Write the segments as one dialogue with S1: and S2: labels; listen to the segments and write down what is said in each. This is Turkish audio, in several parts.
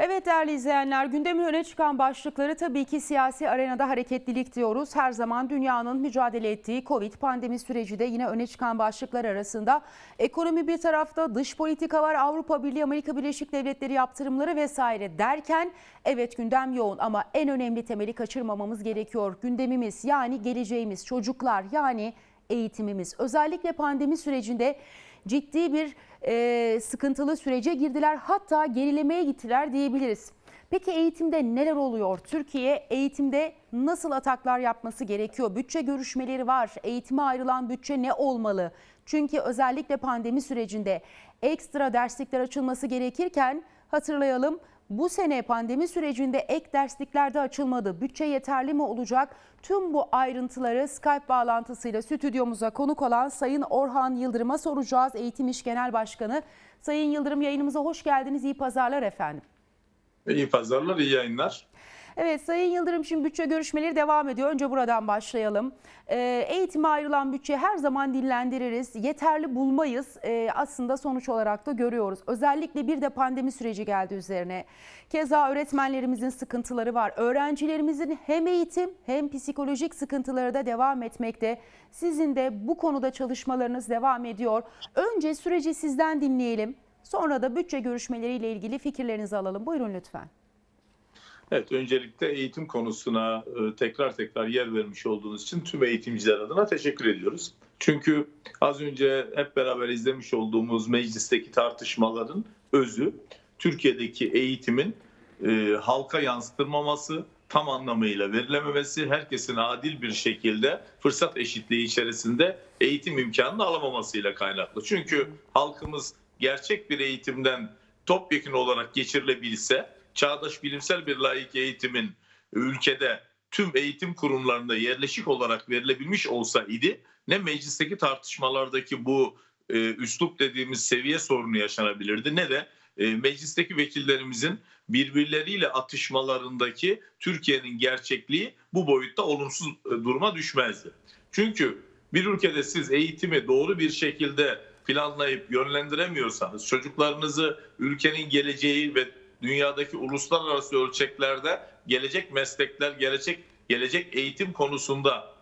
S1: Evet değerli izleyenler, gündemin öne çıkan başlıkları tabii ki siyasi arenada hareketlilik diyoruz. Her zaman dünyanın mücadele ettiği Covid pandemi süreci de yine öne çıkan başlıklar arasında. Ekonomi bir tarafta, dış politika var, Avrupa Birliği, Amerika Birleşik Devletleri yaptırımları vesaire derken evet gündem yoğun ama en önemli temeli kaçırmamamız gerekiyor. Gündemimiz yani geleceğimiz, çocuklar yani eğitimimiz. Özellikle pandemi sürecinde ciddi bir e, sıkıntılı sürece girdiler. Hatta gerilemeye gittiler diyebiliriz. Peki eğitimde neler oluyor? Türkiye eğitimde nasıl ataklar yapması gerekiyor? Bütçe görüşmeleri var. Eğitime ayrılan bütçe ne olmalı? Çünkü özellikle pandemi sürecinde ekstra derslikler açılması gerekirken hatırlayalım bu sene pandemi sürecinde ek derslikler de açılmadı. Bütçe yeterli mi olacak? Tüm bu ayrıntıları Skype bağlantısıyla stüdyomuza konuk olan Sayın Orhan Yıldırım'a soracağız. Eğitim İş Genel Başkanı. Sayın Yıldırım yayınımıza hoş geldiniz. İyi pazarlar efendim.
S2: İyi pazarlar, iyi yayınlar.
S1: Evet Sayın Yıldırım şimdi bütçe görüşmeleri devam ediyor. Önce buradan başlayalım. Ee, eğitime ayrılan bütçe her zaman dillendiririz. Yeterli bulmayız. Ee, aslında sonuç olarak da görüyoruz. Özellikle bir de pandemi süreci geldi üzerine. Keza öğretmenlerimizin sıkıntıları var. Öğrencilerimizin hem eğitim hem psikolojik sıkıntıları da devam etmekte. Sizin de bu konuda çalışmalarınız devam ediyor. Önce süreci sizden dinleyelim. Sonra da bütçe görüşmeleriyle ilgili fikirlerinizi alalım. Buyurun lütfen.
S2: Evet, öncelikle eğitim konusuna e, tekrar tekrar yer vermiş olduğunuz için tüm eğitimciler adına teşekkür ediyoruz. Çünkü az önce hep beraber izlemiş olduğumuz meclisteki tartışmaların özü Türkiye'deki eğitimin e, halka yansıtılmaması, tam anlamıyla verilememesi, herkesin adil bir şekilde fırsat eşitliği içerisinde eğitim imkanını alamamasıyla kaynaklı. Çünkü halkımız gerçek bir eğitimden topyekun olarak geçirilebilse, çağdaş bilimsel bir layık eğitimin ülkede tüm eğitim kurumlarında yerleşik olarak verilebilmiş olsa idi, ne meclisteki tartışmalardaki bu e, üslup dediğimiz seviye sorunu yaşanabilirdi ne de e, meclisteki vekillerimizin birbirleriyle atışmalarındaki Türkiye'nin gerçekliği bu boyutta olumsuz e, duruma düşmezdi. Çünkü bir ülkede siz eğitimi doğru bir şekilde planlayıp yönlendiremiyorsanız, çocuklarınızı ülkenin geleceği ve dünyadaki uluslararası ölçeklerde gelecek meslekler, gelecek gelecek eğitim konusunda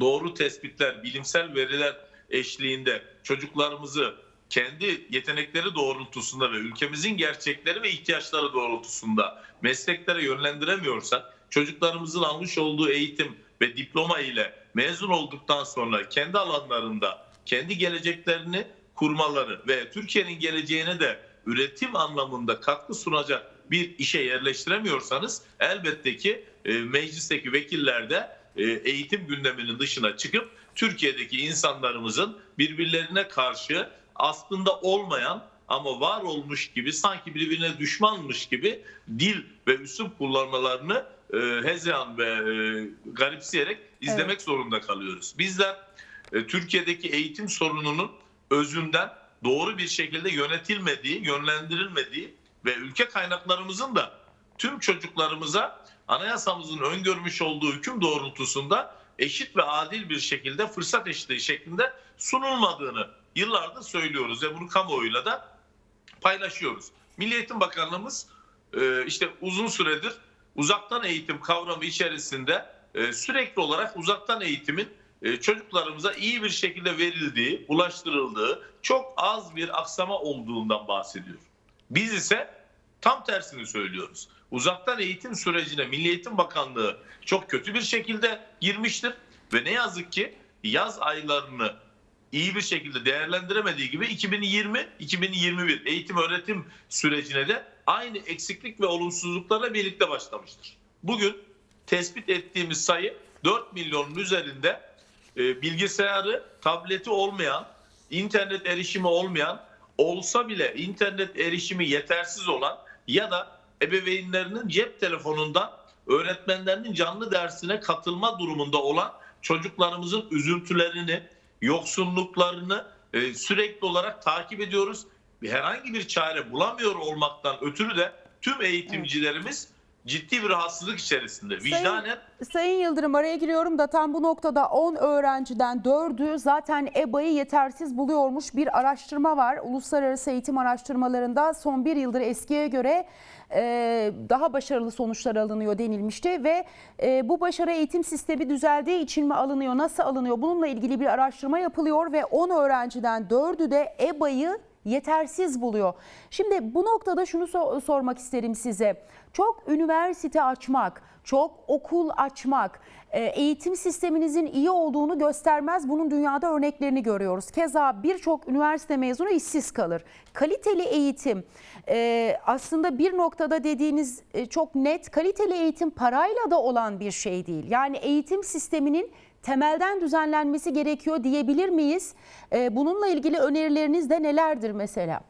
S2: doğru tespitler, bilimsel veriler eşliğinde çocuklarımızı kendi yetenekleri doğrultusunda ve ülkemizin gerçekleri ve ihtiyaçları doğrultusunda mesleklere yönlendiremiyorsak çocuklarımızın almış olduğu eğitim ve diploma ile mezun olduktan sonra kendi alanlarında kendi geleceklerini kurmaları ve Türkiye'nin geleceğine de üretim anlamında katkı sunacak bir işe yerleştiremiyorsanız elbette ki e, meclisteki vekiller de e, eğitim gündeminin dışına çıkıp Türkiye'deki insanlarımızın birbirlerine karşı aslında olmayan ama var olmuş gibi sanki birbirine düşmanmış gibi dil ve üslup kullanmalarını e, hezeyan ve e, garipseyerek izlemek
S1: Evet.
S2: zorunda kalıyoruz. Bizler e, Türkiye'deki eğitim sorununun özünden doğru bir şekilde yönetilmediği, yönlendirilmediği ve ülke kaynaklarımızın da tüm çocuklarımıza anayasamızın öngörmüş olduğu hüküm doğrultusunda eşit ve adil bir şekilde fırsat eşitliği şeklinde sunulmadığını yıllardır söylüyoruz ve bunu kamuoyuyla da paylaşıyoruz. Milli Eğitim Bakanlığımız e, işte uzun süredir uzaktan eğitim kavramı içerisinde e, sürekli olarak uzaktan eğitimin çocuklarımıza iyi bir şekilde verildiği, ulaştırıldığı, çok az bir aksama olduğundan bahsediyor. Biz ise tam tersini söylüyoruz. Uzaktan eğitim sürecine Milli Eğitim Bakanlığı çok kötü bir şekilde girmiştir ve ne yazık ki yaz aylarını iyi bir şekilde değerlendiremediği gibi 2020-2021 eğitim öğretim sürecine de aynı eksiklik ve olumsuzluklarla birlikte başlamıştır. Bugün tespit ettiğimiz sayı 4 milyonun üzerinde e, bilgisayarı, tableti olmayan, internet erişimi olmayan, olsa bile internet erişimi yetersiz olan ya da ebeveynlerinin cep telefonundan öğretmenlerinin canlı dersine katılma durumunda olan çocuklarımızın üzüntülerini, yoksunluklarını e, sürekli olarak takip ediyoruz. Herhangi bir çare bulamıyor olmaktan ötürü de tüm eğitimcilerimiz ciddi bir rahatsızlık içerisinde. Vicdanen
S1: Sayın Yıldırım araya giriyorum da tam bu noktada 10 öğrenciden 4'ü zaten EBA'yı yetersiz buluyormuş bir araştırma var. Uluslararası eğitim araştırmalarında son bir yıldır eskiye göre e, daha başarılı sonuçlar alınıyor denilmişti ve e, bu başarı eğitim sistemi düzeldiği için mi alınıyor, nasıl alınıyor? Bununla ilgili bir araştırma yapılıyor ve 10 öğrenciden 4'ü de EBA'yı yetersiz buluyor. Şimdi bu noktada şunu so- sormak isterim size. Çok üniversite açmak, çok okul açmak e, eğitim sisteminizin iyi olduğunu göstermez. Bunun dünyada örneklerini görüyoruz. Keza birçok üniversite mezunu işsiz kalır. Kaliteli eğitim e, aslında bir noktada dediğiniz e, çok net kaliteli eğitim parayla da olan bir şey değil. Yani eğitim sisteminin temelden düzenlenmesi gerekiyor diyebilir miyiz? E, bununla ilgili önerileriniz de nelerdir mesela?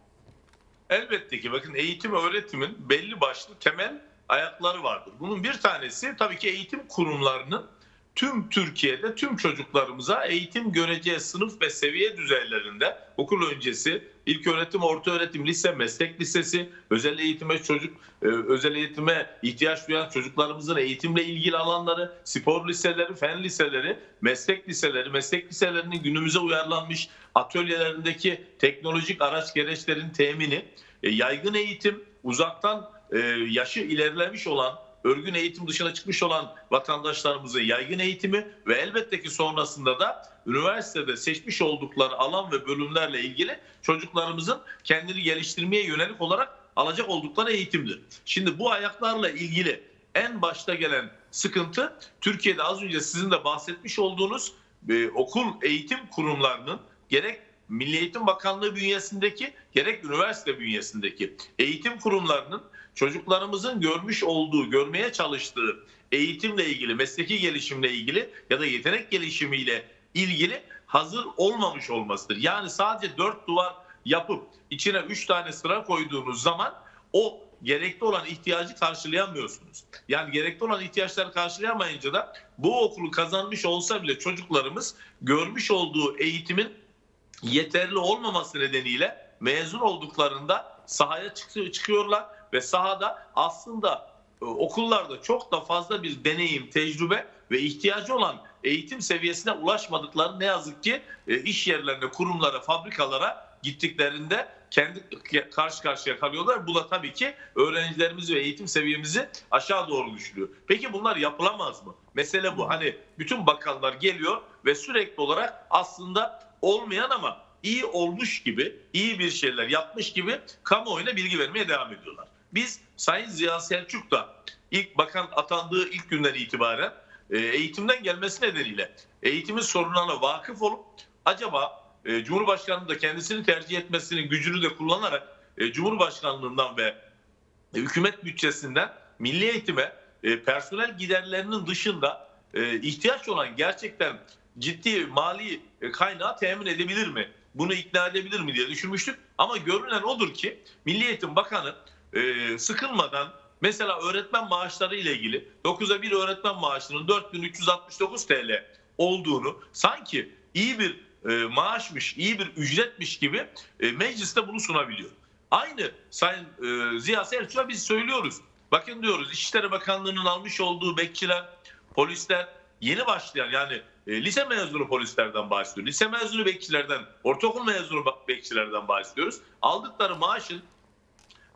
S2: elbette ki bakın eğitim öğretimin belli başlı temel ayakları vardır. Bunun bir tanesi tabii ki eğitim kurumlarının tüm Türkiye'de tüm çocuklarımıza eğitim göreceği sınıf ve seviye düzeylerinde okul öncesi, ilk öğretim, orta öğretim, lise, meslek lisesi, özel eğitime çocuk, e, özel eğitime ihtiyaç duyan çocuklarımızın eğitimle ilgili alanları, spor liseleri, fen liseleri, meslek liseleri, meslek liselerinin günümüze uyarlanmış atölyelerindeki teknolojik araç gereçlerin temini, e, yaygın eğitim, uzaktan e, yaşı ilerlemiş olan örgün eğitim dışına çıkmış olan vatandaşlarımızın yaygın eğitimi ve elbette ki sonrasında da üniversitede seçmiş oldukları alan ve bölümlerle ilgili çocuklarımızın kendini geliştirmeye yönelik olarak alacak oldukları eğitimdir. Şimdi bu ayaklarla ilgili en başta gelen sıkıntı Türkiye'de az önce sizin de bahsetmiş olduğunuz e, okul eğitim kurumlarının gerek Milli Eğitim Bakanlığı bünyesindeki gerek üniversite bünyesindeki eğitim kurumlarının çocuklarımızın görmüş olduğu, görmeye çalıştığı eğitimle ilgili, mesleki gelişimle ilgili ya da yetenek gelişimiyle ilgili hazır olmamış olmasıdır. Yani sadece dört duvar yapıp içine üç tane sıra koyduğunuz zaman o gerekli olan ihtiyacı karşılayamıyorsunuz. Yani gerekli olan ihtiyaçları karşılayamayınca da bu okulu kazanmış olsa bile çocuklarımız görmüş olduğu eğitimin yeterli olmaması nedeniyle mezun olduklarında sahaya çıkıyor- çıkıyorlar ve sahada aslında e, okullarda çok da fazla bir deneyim, tecrübe ve ihtiyacı olan eğitim seviyesine ulaşmadıkları ne yazık ki e, iş yerlerine, kurumlara, fabrikalara gittiklerinde kendi karşı karşıya kalıyorlar. Bu da tabii ki öğrencilerimizi ve eğitim seviyemizi aşağı doğru düşürüyor. Peki bunlar yapılamaz mı? Mesele bu. Hani bütün bakanlar geliyor ve sürekli olarak aslında olmayan ama iyi olmuş gibi, iyi bir şeyler yapmış gibi kamuoyuna bilgi vermeye devam ediyorlar. Biz Sayın Ziya Selçuk da ilk bakan atandığı ilk günden itibaren e, eğitimden gelmesi nedeniyle eğitimin sorunlarına vakıf olup acaba e, Cumhurbaşkanı'nın da kendisini tercih etmesinin gücünü de kullanarak e, Cumhurbaşkanlığından ve hükümet bütçesinden milli eğitime personel giderlerinin dışında ihtiyaç olan gerçekten ciddi mali kaynağı temin edebilir mi? Bunu ikna edebilir mi diye düşünmüştük. Ama görünen odur ki Milli Eğitim Bakanı e, sıkılmadan mesela öğretmen maaşları ile ilgili 9'a 1 öğretmen maaşının 4369 TL olduğunu sanki iyi bir e, maaşmış, iyi bir ücretmiş gibi e, mecliste bunu sunabiliyor. Aynı Sayın e, Ziya Selçuk'a biz söylüyoruz. Bakın diyoruz İçişleri Bakanlığı'nın almış olduğu bekçiler, polisler yeni başlayan yani e, lise mezunu polislerden bahsediyoruz. Lise mezunu bekçilerden, ortaokul mezunu bekçilerden bahsediyoruz. Aldıkları maaşın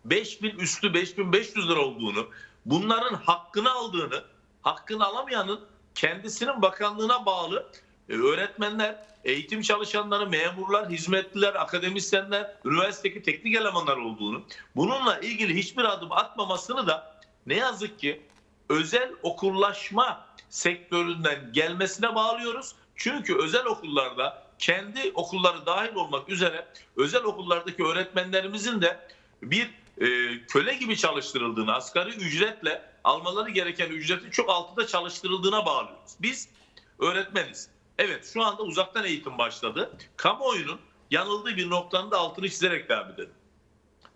S2: 5000 üstü 5500 lira olduğunu, bunların hakkını aldığını, hakkını alamayanın kendisinin bakanlığına bağlı e, öğretmenler, eğitim çalışanları, memurlar, hizmetliler, akademisyenler, üniversitedeki teknik elemanlar olduğunu, bununla ilgili hiçbir adım atmamasını da ne yazık ki özel okullaşma sektöründen gelmesine bağlıyoruz. Çünkü özel okullarda kendi okulları dahil olmak üzere özel okullardaki öğretmenlerimizin de bir e, köle gibi çalıştırıldığını, asgari ücretle almaları gereken ücretin çok altında çalıştırıldığına bağlıyoruz. Biz öğretmeniz. Evet şu anda uzaktan eğitim başladı. Kamuoyunun yanıldığı bir noktanın da altını çizerek devam edelim.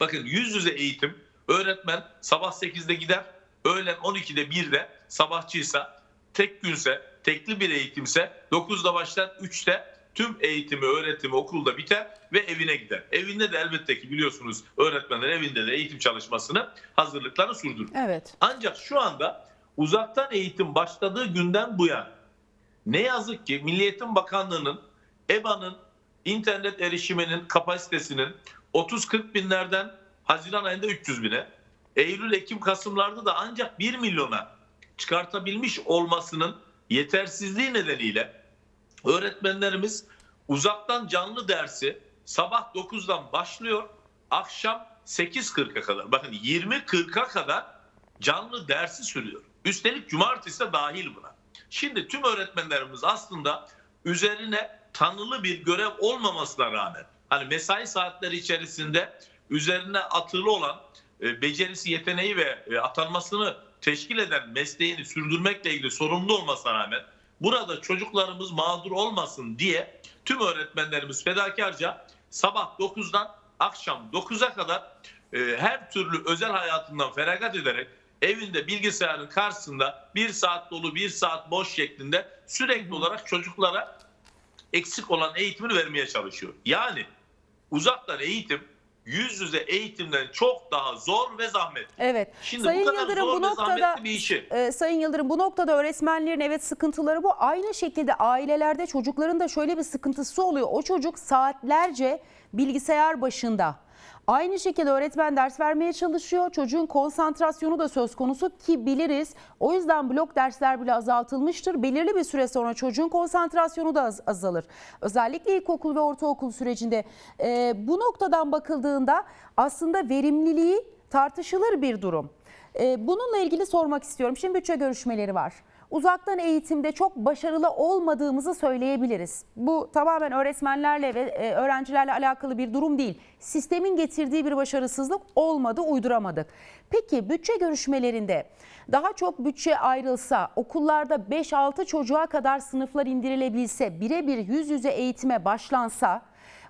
S2: Bakın yüz yüze eğitim öğretmen sabah 8'de gider, öğlen 12'de 1'de sabahçıysa, tek günse, tekli bir eğitimse 9'da başlar 3'te tüm eğitimi, öğretimi okulda biter ve evine gider. Evinde de elbette ki biliyorsunuz öğretmenler evinde de eğitim çalışmasını hazırlıklarını sürdürür.
S1: Evet.
S2: Ancak şu anda uzaktan eğitim başladığı günden bu yana ne yazık ki Milli Eğitim Bakanlığı'nın EBA'nın internet erişiminin kapasitesinin 30-40 binlerden Haziran ayında 300 bine, Eylül, Ekim, Kasımlarda da ancak 1 milyona çıkartabilmiş olmasının yetersizliği nedeniyle öğretmenlerimiz uzaktan canlı dersi sabah 9'dan başlıyor, akşam 8.40'a kadar. Bakın 20.40'a kadar canlı dersi sürüyor. Üstelik cumartesi de dahil buna. Şimdi tüm öğretmenlerimiz aslında üzerine tanılı bir görev olmamasına rağmen hani mesai saatleri içerisinde üzerine atılı olan e, becerisi, yeteneği ve e, atanmasını teşkil eden mesleğini sürdürmekle ilgili sorumlu olmasına rağmen burada çocuklarımız mağdur olmasın diye tüm öğretmenlerimiz fedakarca sabah 9'dan akşam 9'a kadar e, her türlü özel hayatından feragat ederek evinde bilgisayarın karşısında bir saat dolu bir saat boş şeklinde sürekli olarak çocuklara eksik olan eğitimini vermeye çalışıyor. Yani uzaktan eğitim yüz yüze eğitimden çok daha zor ve zahmetli.
S1: Evet.
S2: Şimdi
S1: Sayın
S2: bu kadar
S1: Yıldırım
S2: zor
S1: bu noktada
S2: bir işi
S1: e, Sayın Yıldırım bu noktada öğretmenlerin evet sıkıntıları bu. Aynı şekilde ailelerde çocukların da şöyle bir sıkıntısı oluyor. O çocuk saatlerce bilgisayar başında. Aynı şekilde öğretmen ders vermeye çalışıyor. Çocuğun konsantrasyonu da söz konusu ki biliriz. O yüzden blok dersler bile azaltılmıştır. Belirli bir süre sonra çocuğun konsantrasyonu da az- azalır. Özellikle ilkokul ve ortaokul sürecinde. E, bu noktadan bakıldığında aslında verimliliği tartışılır bir durum. Ee, Bununla ilgili sormak istiyorum. Şimdi bütçe görüşmeleri var. Uzaktan eğitimde çok başarılı olmadığımızı söyleyebiliriz. Bu tamamen öğretmenlerle ve e, öğrencilerle alakalı bir durum değil. Sistemin getirdiği bir başarısızlık olmadı, uyduramadık. Peki bütçe görüşmelerinde daha çok bütçe ayrılsa, okullarda 5-6 çocuğa kadar sınıflar indirilebilse, birebir yüz yüze eğitime başlansa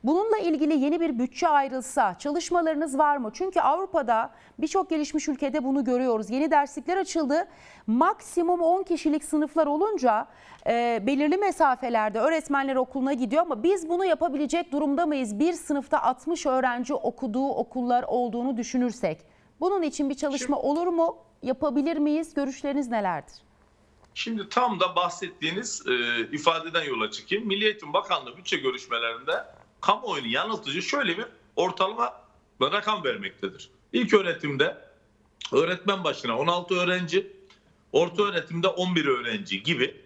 S1: Bununla ilgili yeni bir bütçe ayrılsa çalışmalarınız var mı? Çünkü Avrupa'da birçok gelişmiş ülkede bunu görüyoruz. Yeni derslikler açıldı. Maksimum 10 kişilik sınıflar olunca e, belirli mesafelerde öğretmenler okuluna gidiyor ama biz bunu yapabilecek durumda mıyız? Bir sınıfta 60 öğrenci okuduğu okullar olduğunu düşünürsek. Bunun için bir çalışma olur mu? Yapabilir miyiz? Görüşleriniz nelerdir?
S2: Şimdi tam da bahsettiğiniz e, ifadeden yola çıkayım. Milli Eğitim Bakanlığı bütçe görüşmelerinde kamuoyunu yanıltıcı şöyle bir ortalama rakam vermektedir. İlk öğretimde öğretmen başına 16 öğrenci, orta öğretimde 11 öğrenci gibi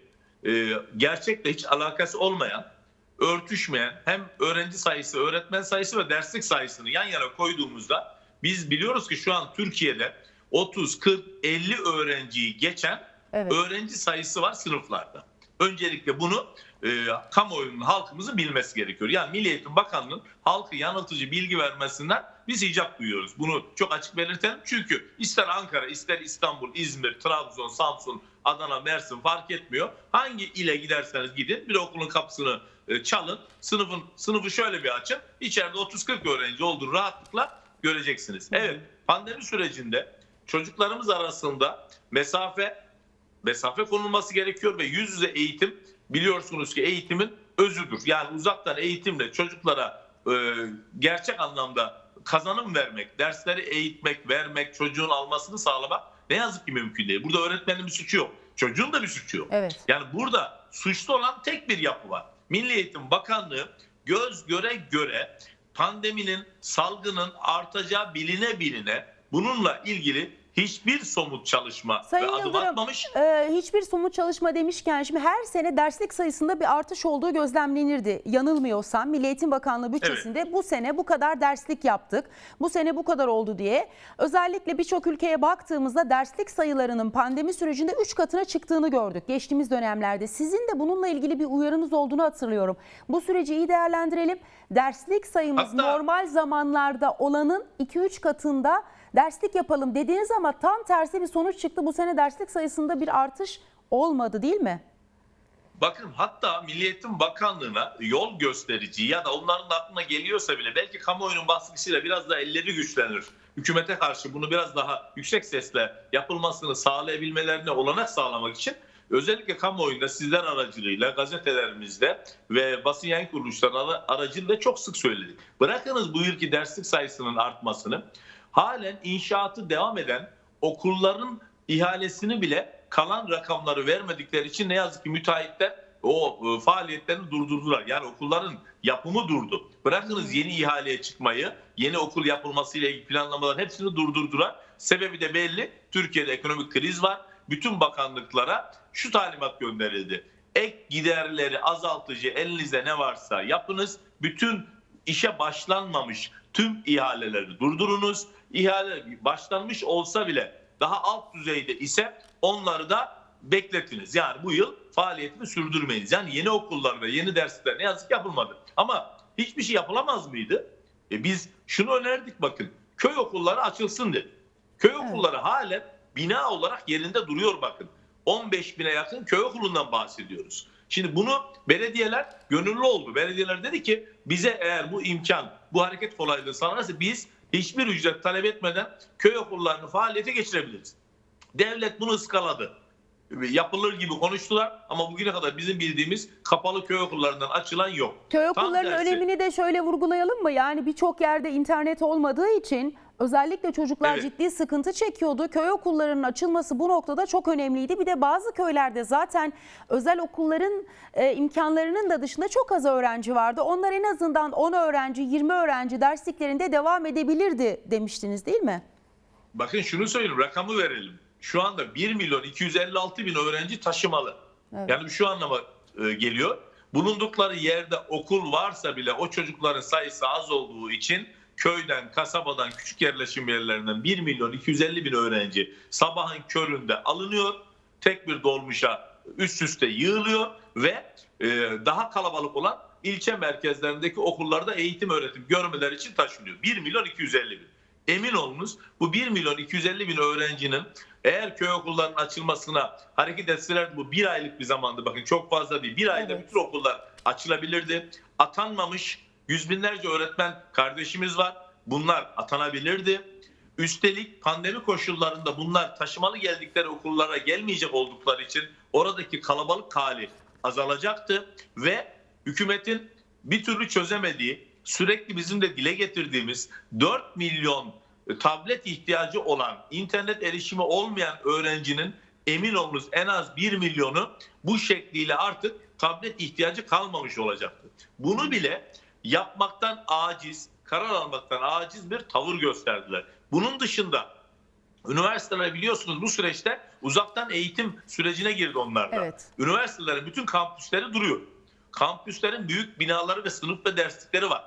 S2: e, gerçekle hiç alakası olmayan, örtüşmeyen hem öğrenci sayısı, öğretmen sayısı ve derslik sayısını yan yana koyduğumuzda biz biliyoruz ki şu an Türkiye'de 30, 40, 50 öğrenciyi geçen
S1: Evet.
S2: öğrenci sayısı var sınıflarda. Öncelikle bunu e, kamuoyunun halkımızın bilmesi gerekiyor. Yani Milli Eğitim Bakanlığı'nın halkı yanıltıcı bilgi vermesinden biz icap duyuyoruz. Bunu çok açık belirtelim. Çünkü ister Ankara, ister İstanbul, İzmir, Trabzon, Samsun, Adana, Mersin fark etmiyor. Hangi ile giderseniz gidin bir okulun kapısını e, çalın. Sınıfın sınıfı şöyle bir açın. İçeride 30-40 öğrenci olduğunu rahatlıkla göreceksiniz. Evet pandemi sürecinde çocuklarımız arasında mesafe mesafe konulması gerekiyor ve yüz yüze eğitim biliyorsunuz ki eğitimin özüdür. Yani uzaktan eğitimle çocuklara e, gerçek anlamda kazanım vermek, dersleri eğitmek, vermek, çocuğun almasını sağlamak ne yazık ki mümkün değil. Burada öğretmenin bir suçu yok. Çocuğun da bir suçu yok.
S1: Evet.
S2: Yani burada suçlu olan tek bir yapı var. Milli Eğitim Bakanlığı göz göre göre pandeminin, salgının artacağı biline biline bununla ilgili hiçbir somut çalışma
S1: Sayın
S2: ve adım
S1: Yıldırım,
S2: atmamış.
S1: Ee, hiçbir somut çalışma demişken şimdi her sene derslik sayısında bir artış olduğu gözlemlenirdi. Yanılmıyorsam Milli Eğitim Bakanlığı bütçesinde bu sene bu kadar derslik yaptık. Bu sene bu kadar oldu diye. Özellikle birçok ülkeye baktığımızda derslik sayılarının pandemi sürecinde 3 katına çıktığını gördük geçtiğimiz dönemlerde. Sizin de bununla ilgili bir uyarınız olduğunu hatırlıyorum. Bu süreci iyi değerlendirelim. Derslik sayımız
S2: Hatta-
S1: normal zamanlarda olanın 2-3 katında derslik yapalım dediğiniz ama tam tersi bir sonuç çıktı. Bu sene derslik sayısında bir artış olmadı değil mi?
S2: Bakın hatta Milli Eğitim Bakanlığı'na yol gösterici ya da onların aklına geliyorsa bile belki kamuoyunun baskısıyla biraz da elleri güçlenir. Hükümete karşı bunu biraz daha yüksek sesle yapılmasını sağlayabilmelerine olanak sağlamak için özellikle kamuoyunda sizler aracılığıyla gazetelerimizde ve basın yayın kuruluşları ara- aracılığıyla çok sık söyledik. Bırakınız bu yılki derslik sayısının artmasını halen inşaatı devam eden okulların ihalesini bile kalan rakamları vermedikleri için ne yazık ki müteahhitler o e, faaliyetlerini durdurdular. Yani okulların yapımı durdu. Bırakınız yeni ihaleye çıkmayı, yeni okul yapılmasıyla ilgili planlamaların hepsini durdurdular. Sebebi de belli. Türkiye'de ekonomik kriz var. Bütün bakanlıklara şu talimat gönderildi. Ek giderleri azaltıcı elinizde ne varsa yapınız. Bütün işe başlanmamış tüm ihaleleri durdurunuz. İhale başlanmış olsa bile daha alt düzeyde ise onları da bekletiniz. Yani bu yıl faaliyetini sürdürmeyiniz. Yani yeni okullar ve yeni dersler ne yazık ki yapılmadı. Ama hiçbir şey yapılamaz mıydı? E biz şunu önerdik bakın. Köy okulları açılsın dedik. Köy okulları halen bina olarak yerinde duruyor bakın. 15 bine yakın köy okulundan bahsediyoruz. Şimdi bunu belediyeler gönüllü oldu. Belediyeler dedi ki bize eğer bu imkan, bu hareket kolaylığı sağlanırsa biz hiçbir ücret talep etmeden köy okullarını faaliyete geçirebiliriz. Devlet bunu ıskaladı. Yapılır gibi konuştular ama bugüne kadar bizim bildiğimiz kapalı köy okullarından açılan yok.
S1: Köy
S2: Tam
S1: okullarının
S2: tersi.
S1: önemini de şöyle vurgulayalım mı? Yani birçok yerde internet olmadığı için özellikle çocuklar
S2: Evet.
S1: ciddi sıkıntı çekiyordu. Köy okullarının açılması bu noktada çok önemliydi. Bir de bazı köylerde zaten özel okulların e, imkanlarının da dışında çok az öğrenci vardı. Onlar en azından 10 öğrenci, 20 öğrenci dersliklerinde devam edebilirdi demiştiniz değil mi?
S2: Bakın şunu söyleyeyim rakamı verelim. Şu anda 1 milyon 256 bin öğrenci taşımalı.
S1: Evet.
S2: Yani şu anlama e, geliyor. Bulundukları yerde okul varsa bile o çocukların sayısı az olduğu için köyden, kasabadan, küçük yerleşim yerlerinden 1 milyon 250 bin öğrenci sabahın köründe alınıyor. Tek bir dolmuşa üst üste yığılıyor ve e, daha kalabalık olan ilçe merkezlerindeki okullarda eğitim öğretim görmeleri için taşınıyor. 1 milyon 250 bin. Emin olunuz bu 1 milyon 250 bin öğrencinin eğer köy okullarının açılmasına hareket etseler bu bir aylık bir zamandı bakın çok fazla değil. Bir ayda
S1: Evet.
S2: bütün okullar açılabilirdi. Atanmamış yüz binlerce öğretmen kardeşimiz var. Bunlar atanabilirdi. Üstelik pandemi koşullarında bunlar taşımalı geldikleri okullara gelmeyecek oldukları için oradaki kalabalık hali azalacaktı ve hükümetin bir türlü çözemediği, sürekli bizim de dile getirdiğimiz 4 milyon tablet ihtiyacı olan, internet erişimi olmayan öğrencinin emin olunuz en az 1 milyonu bu şekliyle artık tablet ihtiyacı kalmamış olacaktı. Bunu bile yapmaktan aciz, karar almaktan aciz bir tavır gösterdiler. Bunun dışında üniversiteler biliyorsunuz bu süreçte uzaktan eğitim sürecine girdi onlar da.
S1: Evet.
S2: Üniversitelerin bütün kampüsleri duruyor. Kampüslerin büyük binaları ve sınıf ve derslikleri var.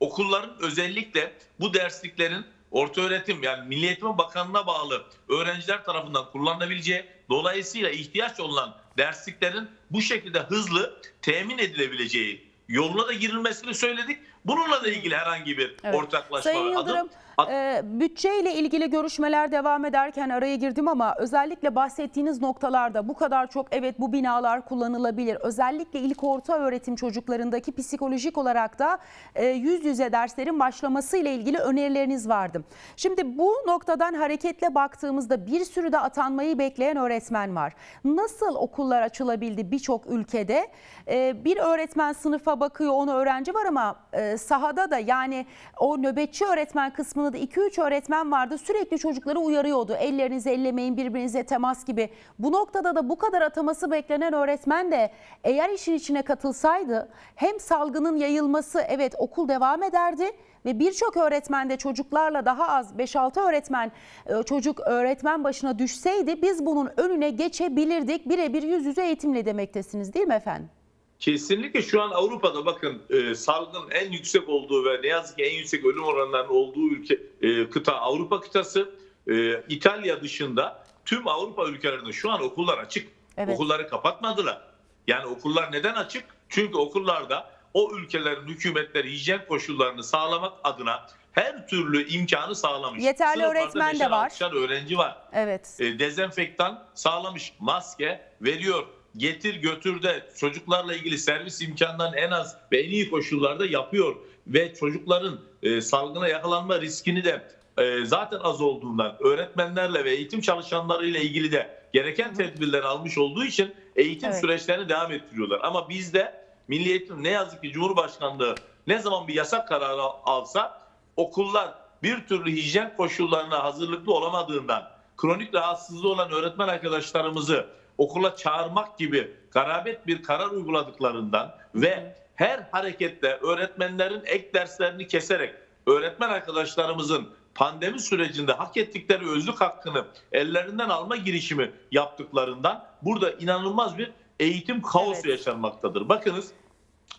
S2: Okulların özellikle bu dersliklerin orta öğretim yani Milli Eğitim Bakanlığı'na bağlı öğrenciler tarafından kullanılabileceği dolayısıyla ihtiyaç olan dersliklerin bu şekilde hızlı temin edilebileceği yoluna da girilmesini söyledik. Bununla da ilgili herhangi bir
S1: Evet.
S2: ortaklaşma
S1: Sayın
S2: adım
S1: Yıldırım,
S2: at-
S1: e, bütçeyle ilgili görüşmeler devam ederken araya girdim ama özellikle bahsettiğiniz noktalarda bu kadar çok evet bu binalar kullanılabilir. Özellikle ilk orta öğretim çocuklarındaki psikolojik olarak da e, yüz yüze derslerin başlamasıyla ilgili önerileriniz vardı. Şimdi bu noktadan hareketle baktığımızda bir sürü de atanmayı bekleyen öğretmen var. Nasıl okullar açılabildi birçok ülkede? E, bir öğretmen sınıfa bakıyor, onu öğrenci var ama e, sahada da yani o nöbetçi öğretmen kısmında da 2-3 öğretmen vardı. Sürekli çocukları uyarıyordu. Ellerinizi ellemeyin, birbirinize temas gibi. Bu noktada da bu kadar ataması beklenen öğretmen de eğer işin içine katılsaydı hem salgının yayılması evet okul devam ederdi ve birçok öğretmen de çocuklarla daha az 5-6 öğretmen e, çocuk öğretmen başına düşseydi biz bunun önüne geçebilirdik. Birebir yüz yüze eğitimle demektesiniz değil mi efendim?
S2: Kesinlikle şu an Avrupa'da bakın e, salgının en yüksek olduğu ve ne yazık ki en yüksek ölüm oranlarının olduğu ülke e, kıta Avrupa kıtası. E, İtalya dışında tüm Avrupa ülkelerinde şu an okullar açık.
S1: Evet.
S2: Okulları kapatmadılar. Yani okullar neden açık? Çünkü okullarda o ülkelerin hükümetleri hijyen koşullarını sağlamak adına her türlü imkanı sağlamış.
S1: Yeterli
S2: Sınıflarda
S1: öğretmen de var.
S2: öğrenci var
S1: Evet.
S2: e, dezenfektan sağlamış, maske veriyor. Getir götür de çocuklarla ilgili servis imkanlarını en az ve en iyi koşullarda yapıyor. Ve çocukların e, salgına yakalanma riskini de e, zaten az olduğundan öğretmenlerle ve eğitim çalışanlarıyla ilgili de gereken tedbirleri almış olduğu için eğitim
S1: Evet.
S2: süreçlerini devam ettiriyorlar. Ama bizde Milli Eğitim ne yazık ki Cumhurbaşkanlığı ne zaman bir yasak kararı al- alsa okullar bir türlü hijyen koşullarına hazırlıklı olamadığından kronik rahatsızlığı olan öğretmen arkadaşlarımızı okula çağırmak gibi garabet bir karar uyguladıklarından ve her harekette öğretmenlerin ek derslerini keserek öğretmen arkadaşlarımızın pandemi sürecinde hak ettikleri özlük hakkını ellerinden alma girişimi yaptıklarından burada inanılmaz bir eğitim kaosu
S1: Evet.
S2: yaşanmaktadır. Bakınız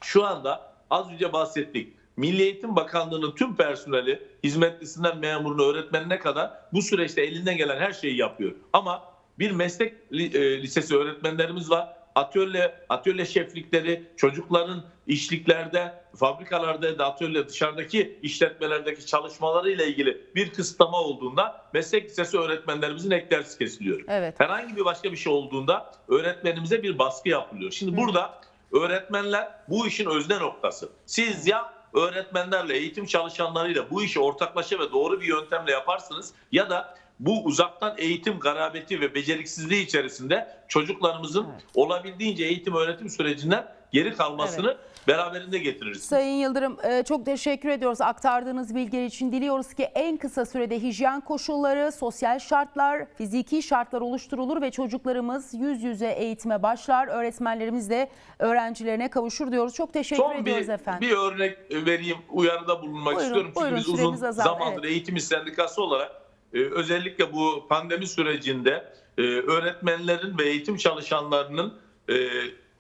S2: şu anda az önce bahsettik. Milli Eğitim Bakanlığı'nın tüm personeli, hizmetlisinden memuruna, öğretmenine kadar bu süreçte elinden gelen her şeyi yapıyor. Ama bir meslek e, lisesi öğretmenlerimiz var. Atölye, atölye şeflikleri, çocukların işliklerde, fabrikalarda da atölye dışarıdaki işletmelerdeki çalışmalarıyla ilgili bir kısıtlama olduğunda meslek lisesi öğretmenlerimizin ek dersi kesiliyor.
S1: Evet.
S2: Herhangi bir başka bir şey olduğunda öğretmenimize bir baskı yapılıyor. Şimdi
S1: Hı.
S2: burada öğretmenler bu işin özne noktası. Siz ya öğretmenlerle, eğitim çalışanlarıyla bu işi ortaklaşa ve doğru bir yöntemle yaparsınız ya da bu uzaktan eğitim garabeti ve beceriksizliği içerisinde çocuklarımızın
S1: Evet.
S2: olabildiğince eğitim öğretim sürecinden geri kalmasını beraberinde getirirsiniz.
S1: Sayın Yıldırım e, çok teşekkür ediyoruz aktardığınız bilgiler için. Diliyoruz ki en kısa sürede hijyen koşulları, sosyal şartlar, fiziki şartlar oluşturulur ve çocuklarımız yüz yüze eğitime başlar. Öğretmenlerimiz de öğrencilerine kavuşur diyoruz. Çok teşekkür
S2: Son
S1: ediyoruz
S2: bir,
S1: efendim.
S2: bir örnek vereyim, uyarıda bulunmak
S1: Buyurun,
S2: istiyorum. Çünkü
S1: buyurun,
S2: biz uzun
S1: azaldı,
S2: zamandır
S1: evet.
S2: eğitim sendikası olarak e, özellikle bu pandemi sürecinde e, öğretmenlerin ve eğitim çalışanlarının e,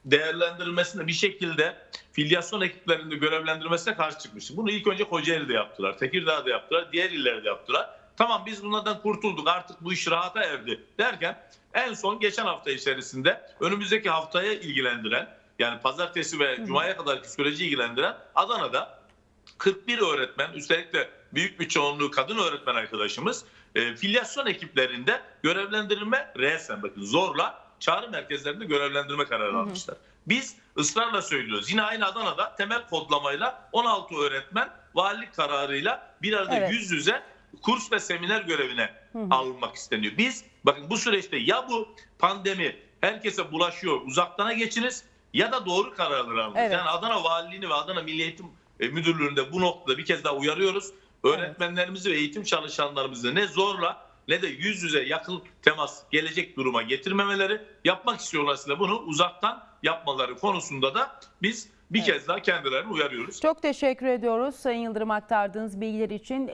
S2: değerlendirilmesine bir şekilde filyasyon ekiplerinde görevlendirmesine karşı çıkmıştık. Bunu ilk önce Kocaeli'de yaptılar, Tekirdağ'da yaptılar, diğer illerde yaptılar. Tamam biz bunlardan kurtulduk artık bu iş rahata erdi derken en son geçen hafta içerisinde önümüzdeki haftaya ilgilendiren yani pazartesi ve cumaya kadarki süreci ilgilendiren Adana'da 41 öğretmen üstelik de büyük bir çoğunluğu kadın öğretmen arkadaşımız e, filyasyon ekiplerinde görevlendirilme resen bakın zorla çağrı merkezlerinde görevlendirme kararı almışlar. Biz ısrarla söylüyoruz. Yine aynı Adana'da temel kodlamayla 16 öğretmen valilik kararıyla bir arada
S1: Evet.
S2: yüz yüze kurs ve seminer görevine alınmak isteniyor. Biz bakın bu süreçte ya bu pandemi herkese bulaşıyor uzaktana geçiniz ya da doğru kararları alınız.
S1: Evet.
S2: Yani Adana Valiliğini ve Adana Milli Eğitim e, Müdürlüğü'nde bu noktada bir kez daha uyarıyoruz. Öğretmenlerimizi ve eğitim çalışanlarımızı ne zorla ne de yüz yüze yakın temas gelecek duruma getirmemeleri yapmak istiyorlarsa da bunu uzaktan yapmaları konusunda da biz bir
S1: Evet.
S2: kez daha kendilerini uyarıyoruz.
S1: Çok teşekkür ediyoruz Sayın Yıldırım aktardığınız bilgiler için.